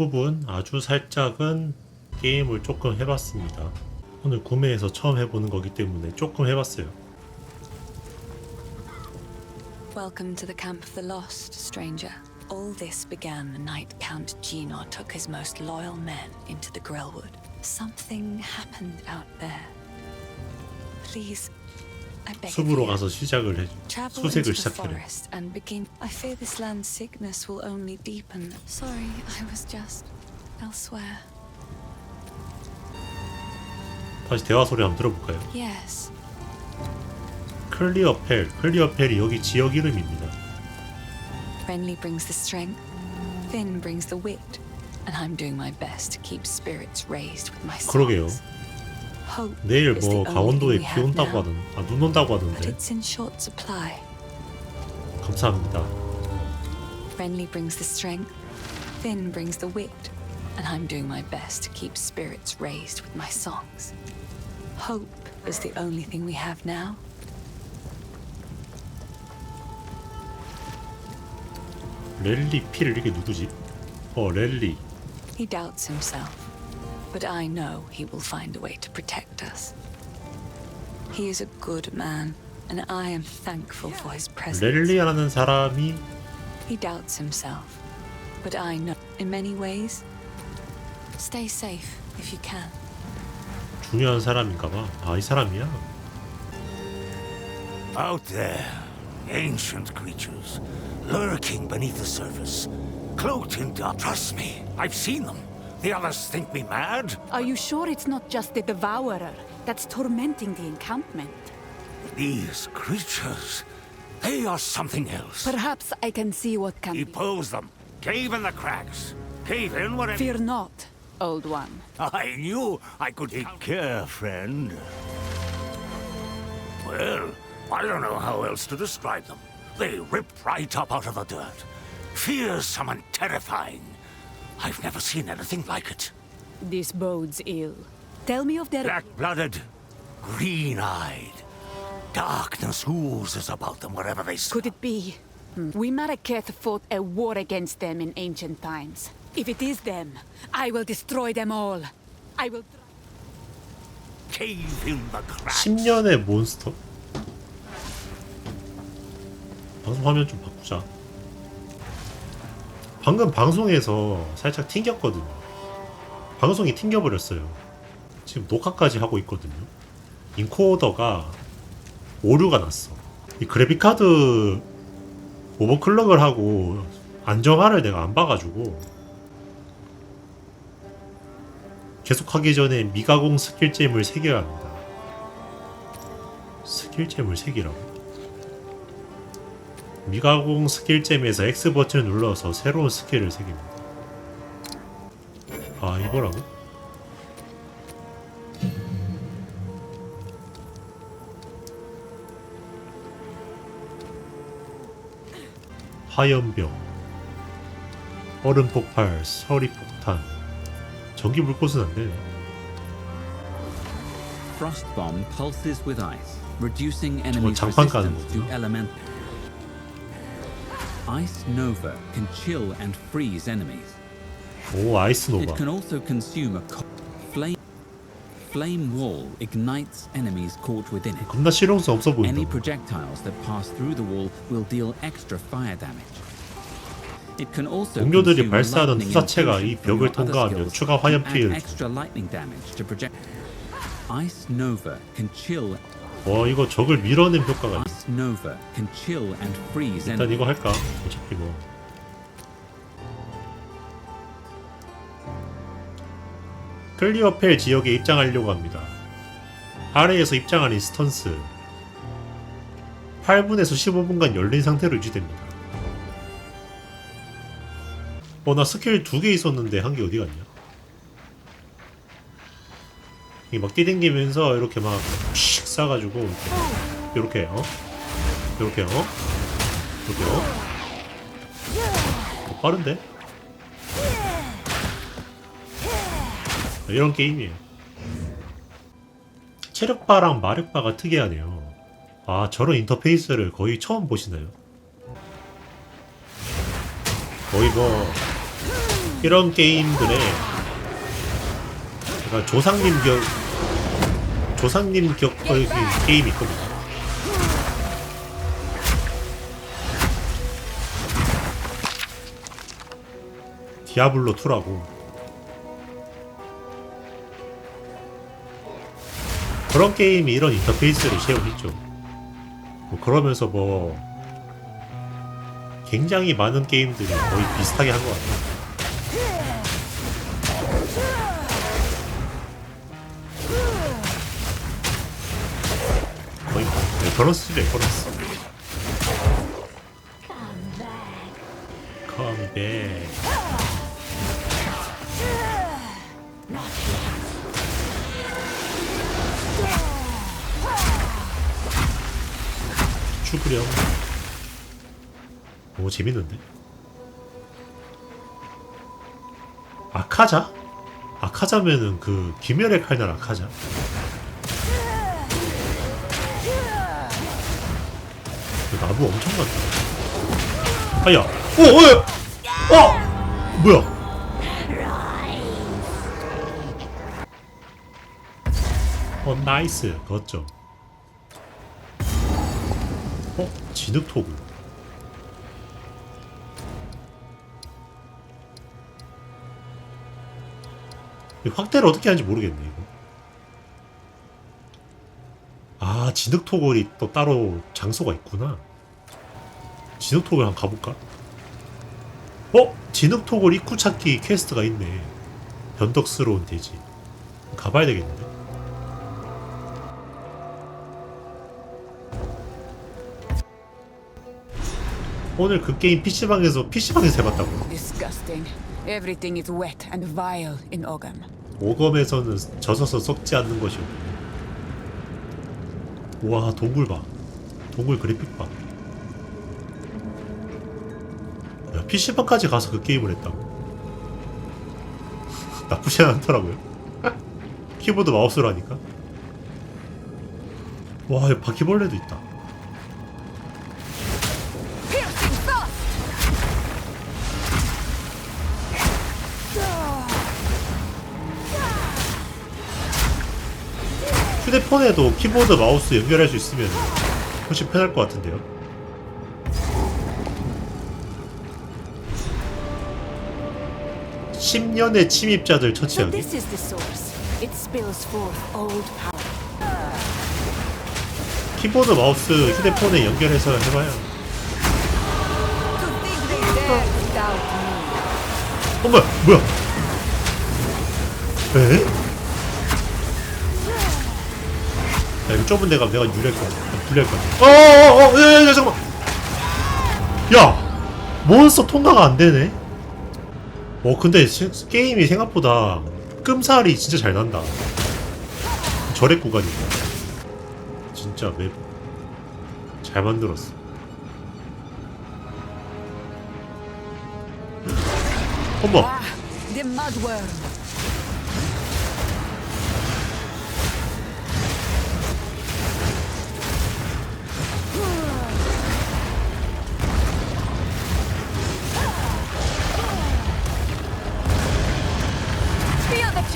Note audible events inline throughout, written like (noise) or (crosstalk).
앞부분 아주 살짝은 게임을 조금 해봤습니다. 오늘 구매해서 처음 해보는 거기 때문에 조금 해봤어요. Welcome to the camp of the lost, stranger. All this began the night Count Gino took his most loyal men into the Grellwood. Something happened out there. Please, 숲으로 you. 가서 시작을 해 수색을 into the 시작해래. forest and begin. I fear this land's sickness will only deepen. Sorry, I was just elsewhere. 다시 대화 소리 한번 들어볼까요? Yes, 클리어펠, 클리어펠이 여기 지역 이름입니다. friendly brings the strength, thin brings the wit, and I'm doing my best to keep spirits raised with my 그러게요. 내일 뭐 강원도에 비 온다고 하던, 아 눈 온다고 하던데. 감사합니다. Friendly brings the strength, thin brings the wit, and I'm doing my best to keep spirits raised with my songs. Hope is the only thing we have now. 랠리 필 이게 누구지? 어 랠리 He doubts himself, but I know he will find a way to protect us. He is a good man, and I am thankful for his presence. 랠리라는 사람이 He doubts himself, but I know in many ways. Stay safe if you can. 중요한 사람인가봐. 아 이 사람이야? Out there, ancient creatures, lurking beneath the surface, cloaked in dark. Trust me, I've seen them. The others think me mad. Are you sure it's not just the Devourer that's tormenting the encampment? These creatures, they are something else. Perhaps I can see what can be. Depose them. Cave in the cracks. Cave in whatever. Fear not, old one. I knew I could take care, friend. Well, I don't know how else to describe them. They rip right up out of the dirt. Fearsome and terrifying. I've never seen anything like it. This bodes ill. Tell me of their. Black-blooded, green-eyed. Darkness oozes about them wherever they Could step. it be? Hmm. We Maraketh fought a war against them in ancient times. If it is them, I will destroy them all. I will. Cave in the cracks. 10년의 몬스터? 방송 화면 좀 바꾸자. 방금 방송에서 살짝 튕겼거든요. 방송이 튕겨버렸어요. 지금 녹화까지 하고 있거든요. 인코더가 오류가 났어. 이 그래픽카드 오버클럭을 하고 안정화를 내가 안 봐가지고 계속하기 전에 미가공 스킬잼을 새겨야 합니다. 스킬잼을 새기라고? 미가공 스킬잼에서 X 버튼을 눌러서 새로운 스킬을 새깁니다. 아 이거라고? 화염병 얼음 폭발, 서리 폭탄 전기 불꽃은 안 되네. Frost bomb pulses with ice, reducing enemies' resistance to 거구나. element. Ice Nova can chill and freeze enemies. 오 아이스 It 노바. can also consume a co- flame. Flame wall ignites enemies caught within it. 겁나 실용성 없어 Any 보인다. projectiles that pass through the wall will deal extra fire damage. It can also 동료들이 consume 발사하는 lightning 투사체가 이 infusion from 벽을 your other 통과하면 skills 추가 화염 and add 피해를 extra lightning damage to project. Ice Nova can chill. 와 이거 적을 밀어낸 효과가 있어. 일단. 이거 할까? 어차피 뭐. 클리어 펠 지역에 입장하려고 합니다. 아래에서 입장한 인스턴스 8분에서 15분간 열린 상태로 유지됩니다. 어, 나 스킬 두 개 있었는데 한 개 어디 갔냐? 이게 막 뛰댕기면서 이렇게 막 씩 싸가지고 이렇게, 이렇게 어? 이렇게 어? 이렇게 어? 어, 빠른데? 이런 게임이에요. 체력바랑 마력바가 특이하네요. 아, 저런 인터페이스를 거의 처음 보시나요? 거의 뭐 이런 게임들에 제가 조상님 격 조상님 격의 게임이 있거든요. 디아블로 2라고 그런 게임이 이런 인터페이스를 채우겠죠. 뭐 그러면서 뭐 굉장히 많은 게임들이 거의 비슷하게 한 것 같아요. 레퍼런스. Come back. 죽으렴. 오 재밌는데. 아카자? 아카자면은 그 김열의 칼날 아카자. 그 나무 엄청 많다. 아야, 오, 오, 어, 뭐야? 어, 나이스, 그었죠. 어, 진흙. 이 확대를 어떻게 하는지 모르겠네 이거. 아 진흙 토굴이 또 따로 장소가 있구나. 진흙 토굴 한번 가볼까? 어? 진흙 토굴 입구 찾기 퀘스트가 있네. 변덕스러운 돼지. 가봐야 되겠는데. 오늘 그 게임 PC방에서 PC방에서 해봤다고. Disgusting. Everything is wet and vile in Ogam. 오검에서는 젖어서 썩지 않는 것이오. 와 동굴 봐. 동굴 그래픽 봐. PC방까지 가서 그 게임을 했다고? 나쁘지 않더라고요. 키보드 마우스로 하니까. 와, 여기 바퀴벌레도 있다. 휴대폰에도 키보드 마우스 연결할 수 있으면 훨씬 편할 것 같은데요. (10년의) 침입자들 처치하기. 키보드 마우스 휴대폰에 연결해서 해봐요. me. 어머 뭐야? 에? 야 이거 좁은 데가 내가 유리할 거야 불리할 거야 어어어 야, 야, 야, 잠깐만. 야 몬스터 통과가 안 되네 어 근데 시- 게임이 생각보다 끔살이 진짜 잘 난다. 절액 구간이다. 진짜 맵 잘 만들었어. 어머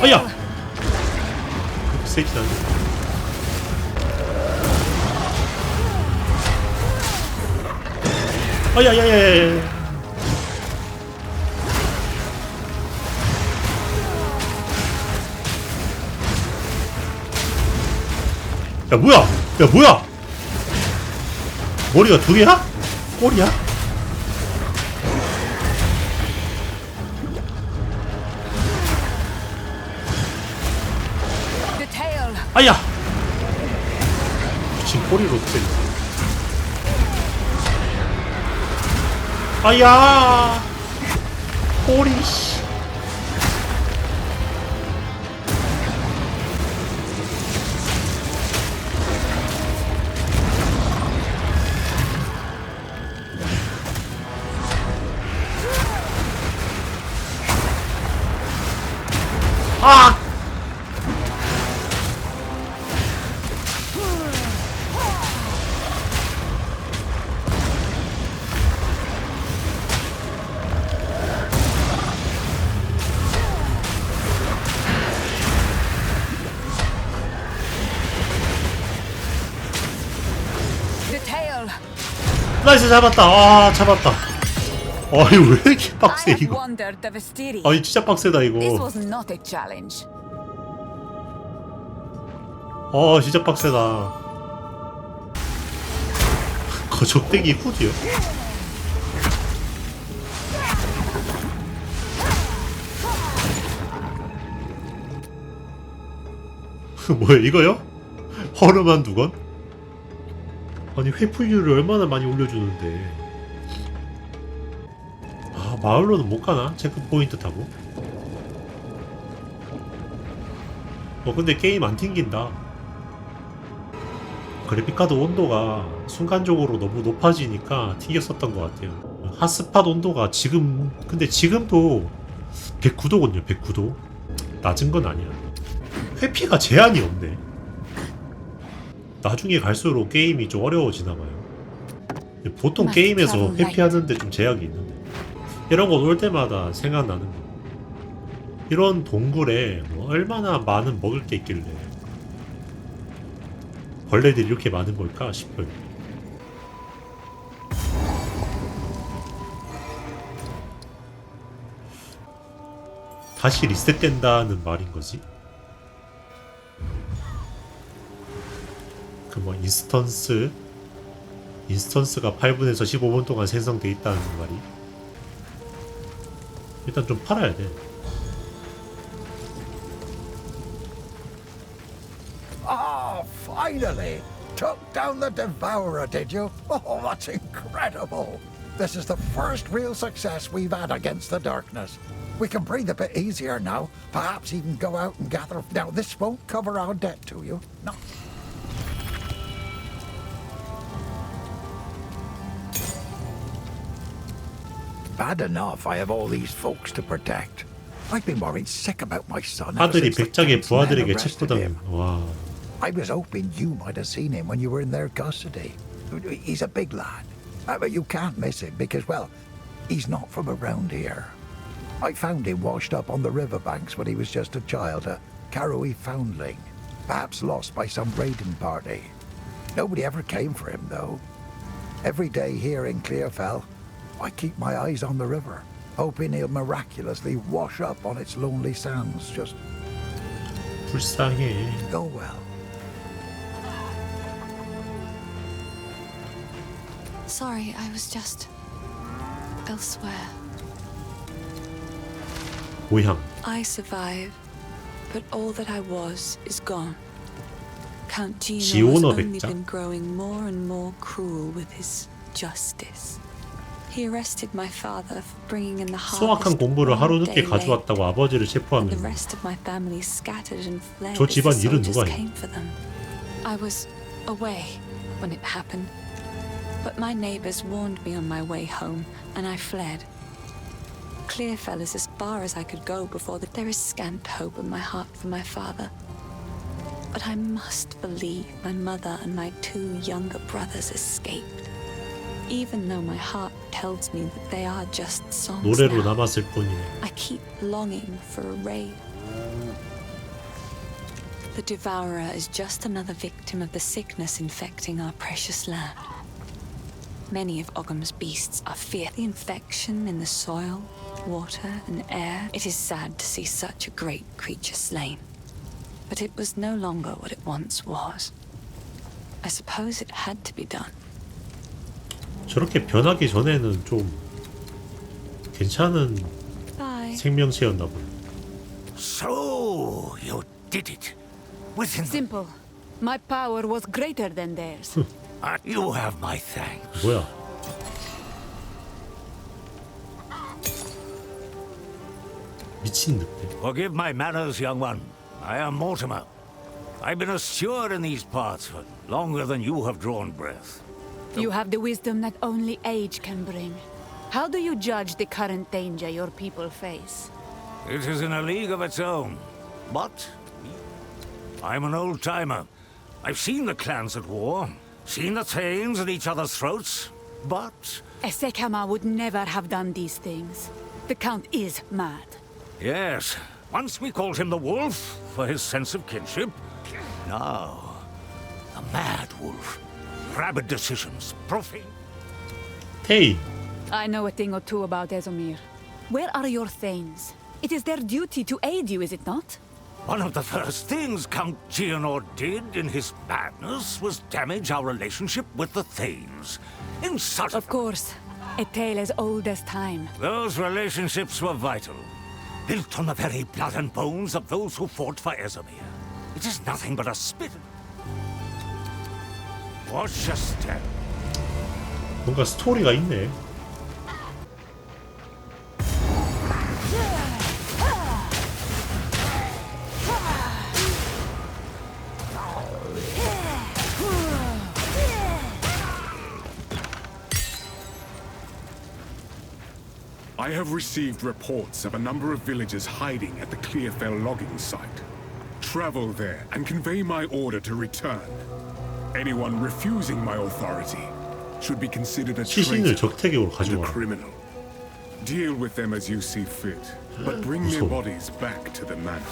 아야! 않네. 아야야야야야. 야 뭐야? 야 뭐야? 머리가 두 개야? 꼬리야? 아야! 미친 꼬리로 때리네. 아야! 꼬리, 씨. 나이스 잡았다 아 잡았다 아니 왜 이렇게 빡세 이거. 아니 진짜 빡세다 이거. 아 진짜 빡세다 거적대기 후드요? (laughs) 뭐야 이거요? (laughs) 허름한 두건? 아니 회풀률을 얼마나 많이 올려주는데. 아 마을로는 못 가나? 체크포인트 타고? 어 근데 게임 안 튕긴다. 그래픽카드 온도가 순간적으로 너무 높아지니까 튕겼었던 것 같아요. 핫스팟 온도가 지금 근데 지금도 109도거든요 109도. 낮은 건 아니야. 회피가 제한이 없네 나중에 갈수록 게임이 좀 어려워지나 봐요 보통 게임에서. 회피하는데 좀 제약이 있는데 이런 거 올 때마다 생각나는 거 이런 동굴에 뭐 얼마나 많은 먹을 게 있길래 벌레들이 이렇게 많은 걸까 싶어요. 다시 리셋된다는 말인 거지? 뭐 인스턴스 인스턴스가 8분에서 15분 동안 생성돼 있다는 말이 일단 좀 팔아야 돼. Ah, finally! Took down the Devourer, did you? Oh, that's incredible! This is the first real success we've had against the darkness. We can breathe a bit easier now. Perhaps even go out and gather. Now, this won't cover our debt to you. No. Bad enough I have all these folks to protect. I've been worried sick about my son. ever 아들이 since the 백작의 council men 부하들에게 arrested 체포당. him. 와, I was hoping you might have seen him when you were in their custody. He's a big lad, uh, but you can't miss him because, well, he's not from around here. I found him washed up on the riverbanks when he was just a child, a Karoi foundling, perhaps lost by some raiding party. Nobody ever came for him, though. Every day here in Clearfell, I keep my eyes on the river, hoping he'll miraculously wash up on its lonely sands. Just 불쌍해. go well. Sorry, I was just elsewhere. 모향. I survive, but all that I was is gone. Count Gino has 지오너 only 백작? been growing more and more cruel with his justice. He arrested my father for bringing in the 수확한 harvest 공부를 하루 one 늦게 day late, 가져왔다고 아버지를 and the 체포하면 rest of my family scattered and fled 저 as the 집안 일은 soldiers 누가 해? came for them. I was away when it happened, but my neighbors warned me on my way home, and I fled. Clearfell is as far as I could go before that there is scant hope in my heart for my father. But I must believe my mother and my two younger brothers escaped. Even though my heart tells me that they are just songs 노래로 now. 남았을 뿐이네. I keep longing for a raid. The Devourer is just another victim of the sickness infecting our precious land. Many of Ogham's beasts are fierce. The infection in the soil, water, and air. It is sad to see such a great creature slain. But it was no longer what it once was. I suppose it had to be done. 저렇게 변하기 전에는 좀 괜찮은 Bye. 생명체였나 보네. So, you did it. Within the... Simple. My power was greater than theirs. Uh, (laughs) you have my thanks. 뭐야? 미친 늑대. Forgive my manners, young one. I am Mortimer. I've been a steward in these parts for longer than you have drawn breath. you have the wisdom that only age can bring. How do you judge the current danger your people face? It is in a league of its own. But I'm an old timer. I've seen the clans at war, seen the Thanes at each other's throats. But Esekama would never have done these things. The Count is mad. yes, once we called him the Wolf for his sense of kinship. Now, the Mad Wolf. Rabid decisions, profane. Hey. I know a thing or two about Ezomir. Where are your Thanes? It is their duty to aid you, is it not? One of the first things Count Geonor did in his madness was damage our relationship with the Thanes. In such Of course. A tale as old as time. Those relationships were vital, built on the very blood and bones of those who fought for Ezomir. It is nothing but a spit. Watch your step. 뭔가 스토리가 있네. I have received reports of a number of villagers hiding at the Clearfell logging site. Travel there and convey my order to return. Anyone refusing my authority should be considered a 시신을 traitor 적태기로 and a 가지고 와라. criminal. Deal with them as you see fit, but bring their 무서워. bodies back to the manor.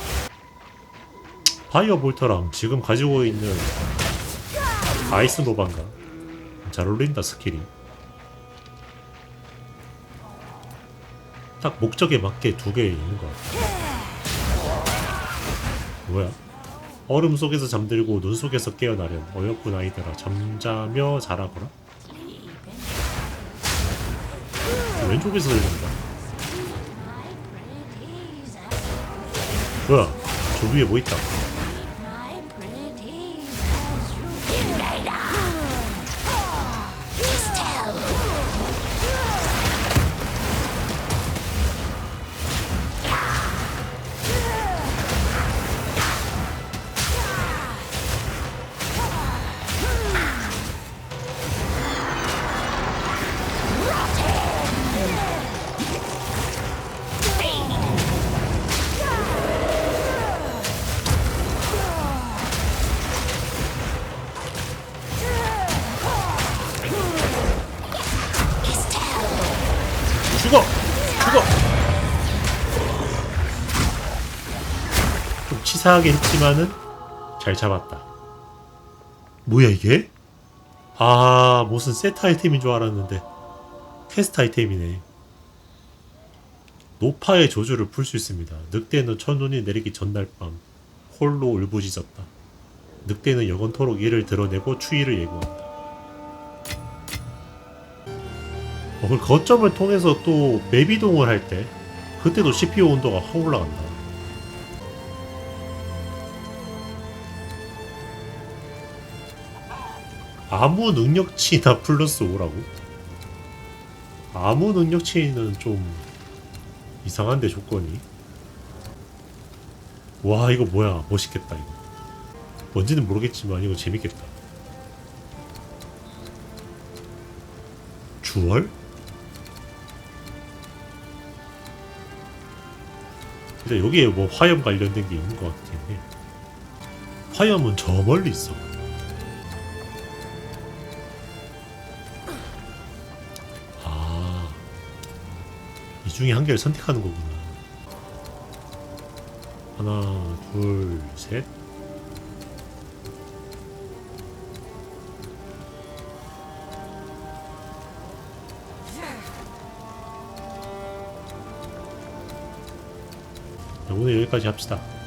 파이어 볼터랑 지금 가지고 있는 아이스 노반가 잘 어울린다 스킬이 딱 목적에 맞게 두 개 있는 것 같아 뭐야 얼음 속에서 잠들고 눈 속에서 깨어나렴 어여쁜 아이들아 잠자며 자라거라. 왼쪽에서 들린다. 뭐야? 저 위에 뭐 있다 치사하게 했지만은 잘 잡았다. 뭐야 이게? 아 무슨 세트 아이템인 줄 알았는데 퀘스트 아이템이네. 노파의 저주를 풀 수 있습니다. 늑대는 첫눈이 내리기 전날 밤 홀로 울부짖었다. 늑대는 영원토록 이를 드러내고 추위를 예고한다. 어, 그 거점을 통해서 또 맵 이동을 할 때 그때도 CPU 온도가 확 올라간다. 아무 능력치나 플러스 5라고? 아무 능력치는 좀 이상한데 조건이. 와 이거 뭐야 멋있겠다 이거. 뭔지는 모르겠지만 이거 재밌겠다. 주얼? 근데 여기에 뭐 화염 관련된 게 있는 것 같긴 해. 화염은 저 멀리 있어. 중에 한 개를 선택하는 거구나. 하나, 둘, 셋. 자, 오늘 여기까지 합시다.